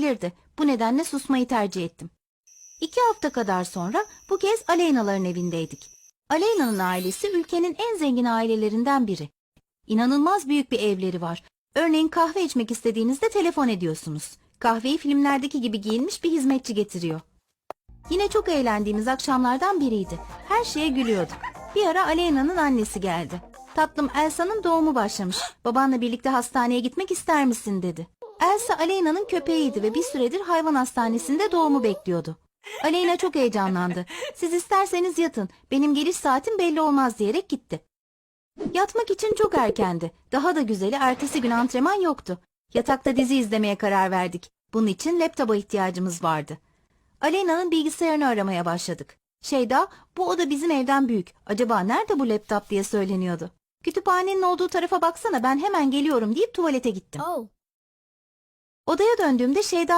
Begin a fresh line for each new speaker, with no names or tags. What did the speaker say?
olabilirdi. Bu nedenle susmayı tercih ettim. İki hafta kadar sonra bu kez Aleyna'ların evindeydik. Aleyna'nın ailesi ülkenin en zengin ailelerinden biri. İnanılmaz büyük bir evleri var. Örneğin kahve içmek istediğinizde telefon ediyorsunuz. Kahveyi filmlerdeki gibi giyinmiş bir hizmetçi getiriyor. Yine çok eğlendiğimiz akşamlardan biriydi. Her şeye gülüyorduk. Bir ara Aleyna'nın annesi geldi. Tatlım Elsa'nın doğumu başlamış. Babanla birlikte hastaneye gitmek ister misin dedi. Elsa Aleyna'nın köpeğiydi ve bir süredir hayvan hastanesinde doğumu bekliyordu. Aleyna çok heyecanlandı. Siz isterseniz yatın. Benim geliş saatim belli olmaz diyerek gitti. Yatmak için çok erkendi. Daha da güzeli ertesi gün antrenman yoktu. Yatakta dizi izlemeye karar verdik. Bunun için laptopa ihtiyacımız vardı. Aleyna'nın bilgisayarını aramaya başladık. Şeyda, bu oda bizim evden büyük. Acaba nerede bu laptop diye söyleniyordu. Kütüphanenin olduğu tarafa baksana ben hemen geliyorum deyip tuvalete gittim.
Oh.
Odaya döndüğümde Şeyda